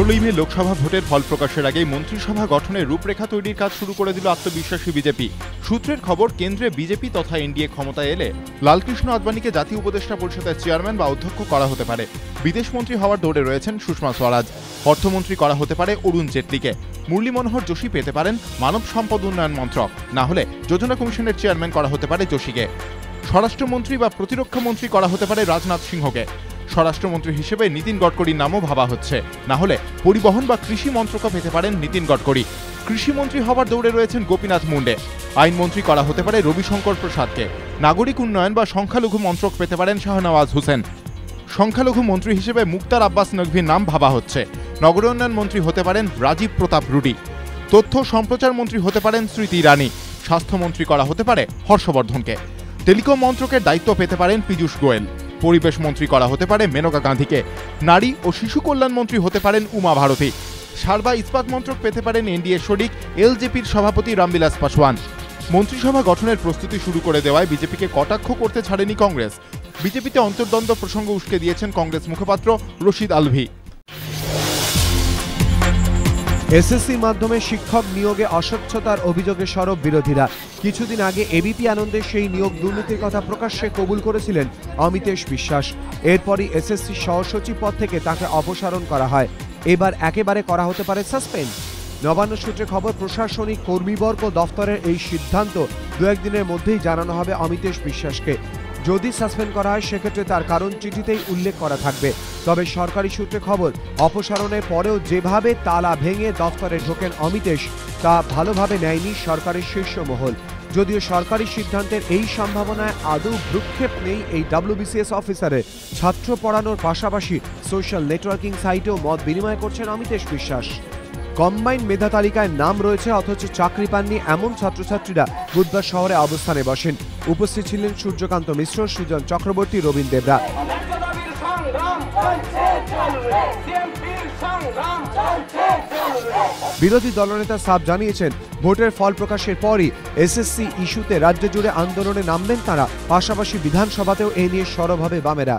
ষোলোই মে লোকসভা ভোটের ফল প্রকাশের আগেই মন্ত্রিসভা গঠনের রূপরেখা তৈরির কাজ শুরু করে দিল আত্মবিশ্বাসী বিজেপি। সূত্রের খবর, কেন্দ্রে বিজেপি তথা এনডিএ ক্ষমতায় এলে লালকৃষ্ণ আদবানিকে জাতীয় উপদেষ্টা পরিষদের চেয়ারম্যান বা অধ্যক্ষ করা হতে পারে। বিদেশমন্ত্রী হওয়ার দৌড়ে রয়েছেন সুষমা স্বরাজ। অর্থমন্ত্রী করা হতে পারে অরুণ জেটলিকে। মুরলী মনোহর যোশী পেতে পারেন মানব সম্পদ উন্নয়ন মন্ত্রক। না হলে যোজনা কমিশনের চেয়ারম্যান করা হতে পারে যোশীকে। স্বরাষ্ট্রমন্ত্রী বা প্রতিরক্ষা মন্ত্রী করা হতে পারে রাজনাথ সিংহকে। স্বরাষ্ট্রমন্ত্রী হিসেবে নীতিন গডকরির নামও ভাবা হচ্ছে। না হলে পরিবহন বা কৃষি মন্ত্রকও পেতে পারেন নীতিন গডকরি। কৃষিমন্ত্রী হবার দৌড়ে রয়েছেন গোপীনাথ মুন্ডে। আইনমন্ত্রী করা হতে পারে রবিশঙ্কর প্রসাদকে। নাগরিক উন্নয়ন বা সংখ্যালঘু মন্ত্রক পেতে পারেন শাহনওয়াজ হোসেন। সংখ্যালঘু মন্ত্রী হিসেবে মুক্তার আব্বাস নকভির নাম ভাবা হচ্ছে। নগর উন্নয়ন মন্ত্রী হতে পারেন রাজীব প্রতাপ রুডি। তথ্য সম্প্রচার মন্ত্রী হতে পারেন স্মৃতি ইরানি। স্বাস্থ্যমন্ত্রী করা হতে পারে হর্ষবর্ধনকে। টেলিকম মন্ত্রকের দায়িত্ব পেতে পারেন পীযূষ গোয়েল। পরিবেশ মন্ত্রী করা হতে পারে মেনকা গান্ধীকে। নারী ও শিশু কল্যাণ মন্ত্রী হতে পারেন উমা ভারতী। সারবা ইস্পাত মন্ত্রক পেতে পারেন এনডিএ শরিক, এলজেপির সভাপতি রামবিলাস পাসওয়ান। মন্ত্রিসভা গঠনের প্রস্তুতি শুরু করে দেওয়ায় বিজেপিকে কটাক্ষ করতে ছাড়েনি কংগ্রেস। বিজেপিতে অন্তর্দ্বন্দ্ব প্রসঙ্গ উস্কে দিয়েছেন কংগ্রেস মুখপাত্র রশিদ আলভি। এসএসসি মাধ্যমে শিক্ষক নিয়োগে অস্বচ্ছতার অভিযোগে সরব বিরোধীরা। কিছুদিন আগে এবিপি আনন্দে সেই নিয়োগ দুর্নীতির কথা প্রকাশ্যে কবুল করেছিলেন অমিতেশ বিশ্বাস। এরপরই এসএসসি সহসচিব পদ থেকে তাকে অপসারণ করা হয়। এবার একেবারে করা হতে পারে সাসপেন্ড। নবান্ন সূত্রে খবর, প্রশাসনিক কর্মীবর্গ দফতরের এই সিদ্ধান্ত দু একদিনের মধ্যেই জানানো হবে অমিতেশ বিশ্বাসকে। যদি সাসপেন্ড করা হয়, সেক্ষেত্রে তার কারণ চিঠিতেই উল্লেখ করা থাকবে। তবে সরকারি সূত্রে খবর, অপসারণের পরেও যেভাবে তালা ভেঙে দফতরে ঢোকেন অমিতেশ, তা ভালোভাবে নেয়নি সরকারের শীর্ষ মহল যদিও সরকারি সিদ্ধান্তের এই সম্ভাবনায় আদৌ ভ্রুক্ষেপ নেই এই ডাব্লিউবিসিএস অফিসারের। ছাত্র পড়ানোর পাশাপাশি সোশ্যাল নেটওয়ার্কিং সাইটেও মত বিনিময় করছেন অমিতেশ বিশ্বাস। কম্বাইন মেধা তালিকায় নাম রয়েছে, অথচ চাকরি পাননি এমন ছাত্রছাত্রীরা বুধবার শহরে অবস্থানে বসেন। উপস্থিত ছিলেন সূর্যকান্ত মিশ্র, সুজন চক্রবর্তী, রবীন দেবরা। বিরোধী দলনেতা সাব জানিয়েছেন, ভোটের ফল প্রকাশের পরই এসএসসি ইস্যুতে রাজ্য জুড়ে আন্দোলনে নামবেন তারা, পাশাপাশি বিধানসভাতেও এ নিয়ে সরব বামেরা।